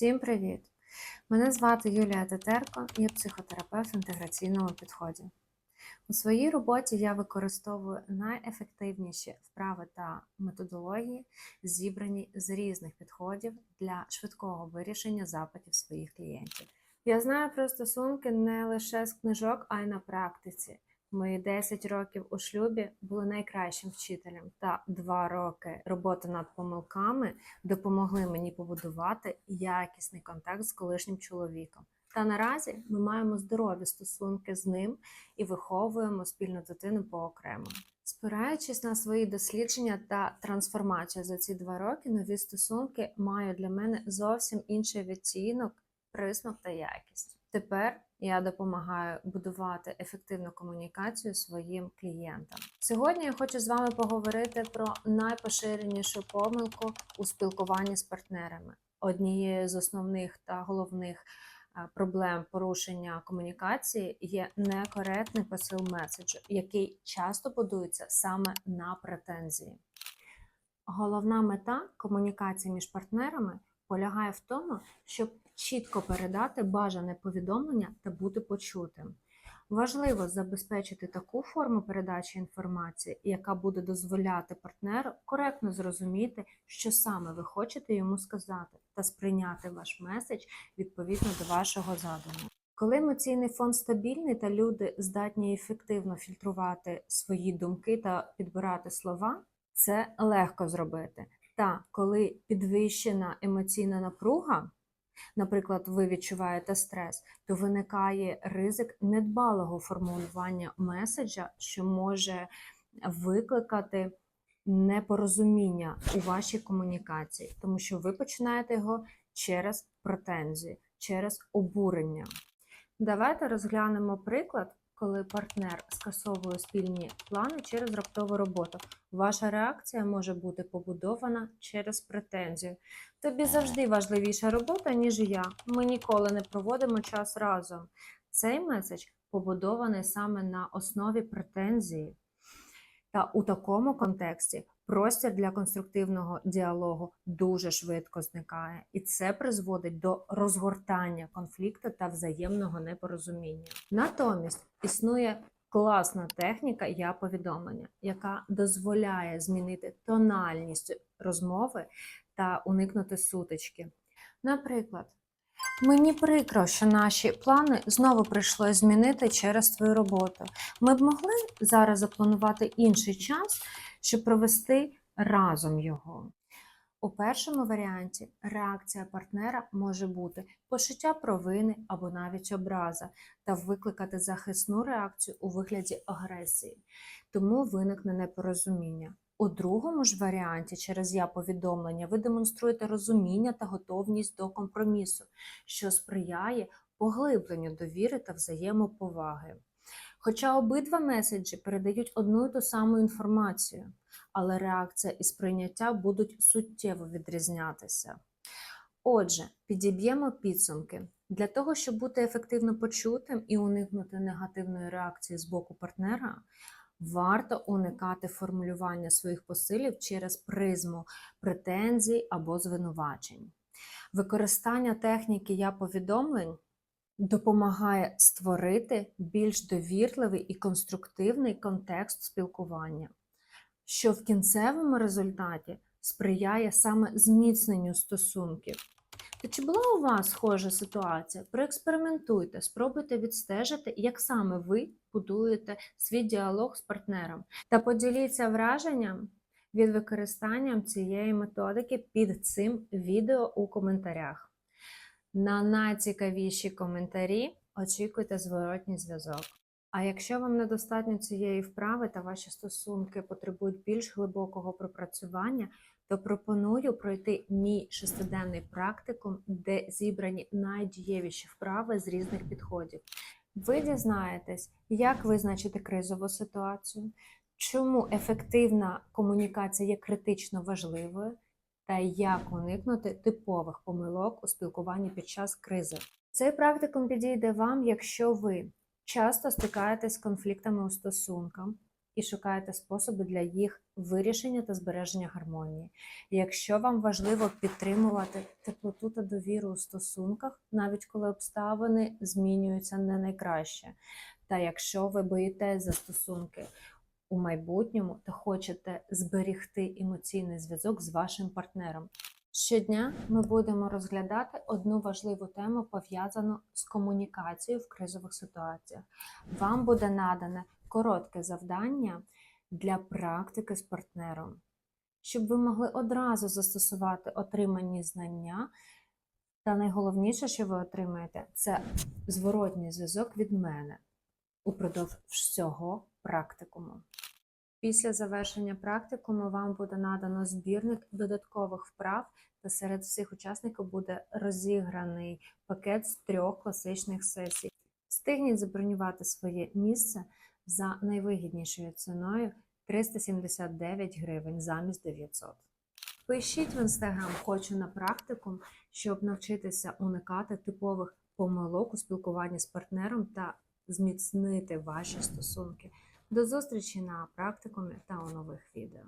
Всім привіт! Мене звати Юлія Тетерко, я психотерапевт в інтеграційному підході. У своїй роботі я використовую найефективніші вправи та методології, зібрані з різних підходів для швидкого вирішення запитів своїх клієнтів. Я знаю про стосунки не лише з книжок, а й на практиці. Мої 10 років у шлюбі були найкращим вчителем, та 2 роки роботи над помилками допомогли мені побудувати якісний контакт з колишнім чоловіком. Та наразі ми маємо здорові стосунки з ним і виховуємо спільну дитину поокремо. Спираючись на свої дослідження та трансформацію за ці два роки, нові стосунки мають для мене зовсім інший відтінок, присмак та якість. Тепер я допомагаю будувати ефективну комунікацію своїм клієнтам. Сьогодні я хочу з вами поговорити про найпоширенішу помилку у спілкуванні з партнерами. Однією з основних та головних е, проблем порушення комунікації є некоректний посил меседжу, який часто будується саме на претензії. Головна мета комунікації між партнерами полягає в тому, щоб чітко передати бажане повідомлення та бути почутим. Важливо забезпечити таку форму передачі інформації, яка буде дозволяти партнеру коректно зрозуміти, що саме ви хочете йому сказати, та сприйняти ваш меседж відповідно до вашого задуму. Коли емоційний фон стабільний та люди здатні ефективно фільтрувати свої думки та підбирати слова, це легко зробити. Та коли підвищена емоційна напруга, наприклад, ви відчуваєте стрес, то виникає ризик недбалого формулювання меседжа, що може викликати непорозуміння у вашій комунікації, тому що ви починаєте його через претензії, через обурення. Давайте розглянемо приклад, коли партнер скасовує спільні плани через раптову роботу. Ваша реакція може бути побудована через претензію. Тобі завжди важливіша робота, ніж я. Ми ніколи не проводимо час разом. Цей меседж побудований саме на основі претензії. Та у такому контексті простір для конструктивного діалогу дуже швидко зникає, і це призводить до розгортання конфлікту та взаємного непорозуміння. Натомість існує класна техніка я повідомлення, яка дозволяє змінити тональність розмови та уникнути сутички. Наприклад, мені прикро, що наші плани знову прийшлося змінити через твою роботу. Ми б могли зараз запланувати інший час, щоб провести разом його. У першому варіанті реакція партнера може бути почуття провини або навіть образа та викликати захисну реакцію у вигляді агресії, тому виникне непорозуміння. У другому ж варіанті, через я повідомлення, ви демонструєте розуміння та готовність до компромісу, що сприяє поглибленню довіри та взаємоповаги. Хоча обидва меседжі передають одну і ту саму інформацію, але реакція і сприйняття будуть суттєво відрізнятися. Отже, підіб'ємо підсумки. Для того, щоб бути ефективно почутим і уникнути негативної реакції з боку партнера, варто уникати формулювання своїх посилів через призму претензій або звинувачень. Використання техніки я повідомлень допомагає створити більш довірливий і конструктивний контекст спілкування, що в кінцевому результаті сприяє саме зміцненню стосунків. То чи була у вас схожа ситуація? Проекспериментуйте, спробуйте відстежити, як саме ви будуєте свій діалог з партнером, та поділіться враженням від використання цієї методики під цим відео у коментарях. На найцікавіші коментарі очікуйте зворотній зв'язок. А якщо вам недостатньо цієї вправи та ваші стосунки потребують більш глибокого пропрацювання, то пропоную пройти мій шестиденний практикум, де зібрані найдієвіші вправи з різних підходів. Ви дізнаєтесь, як визначити кризову ситуацію, чому ефективна комунікація є критично важливою, та як уникнути типових помилок у спілкуванні під час кризи. Цей практикум підійде вам, якщо ви часто стикаєтесь з конфліктами у стосунках, і шукаєте способи для їх вирішення та збереження гармонії. Якщо вам важливо підтримувати теплоту та довіру у стосунках, навіть коли обставини змінюються не найкраще, та якщо ви боїтесь за стосунки у майбутньому та хочете зберігти емоційний зв'язок з вашим партнером. Щодня ми будемо розглядати одну важливу тему, пов'язану з комунікацією в кризових ситуаціях. Вам буде надане коротке завдання для практики з партнером, щоб ви могли одразу застосувати отримані знання. Та найголовніше, що ви отримаєте, це зворотній зв'язок від мене упродовж всього практикуму. Після завершення практикуму вам буде надано збірник додаткових вправ, та серед всіх учасників буде розіграний пакет з трьох класичних сесій. Встигніть забронювати своє місце за найвигіднішою ціною 379 гривень замість 900. Пишіть в інстаграм Хочу на практикум, щоб навчитися уникати типових помилок у спілкуванні з партнером та зміцнити ваші стосунки. До зустрічі на практикумі та у нових відео.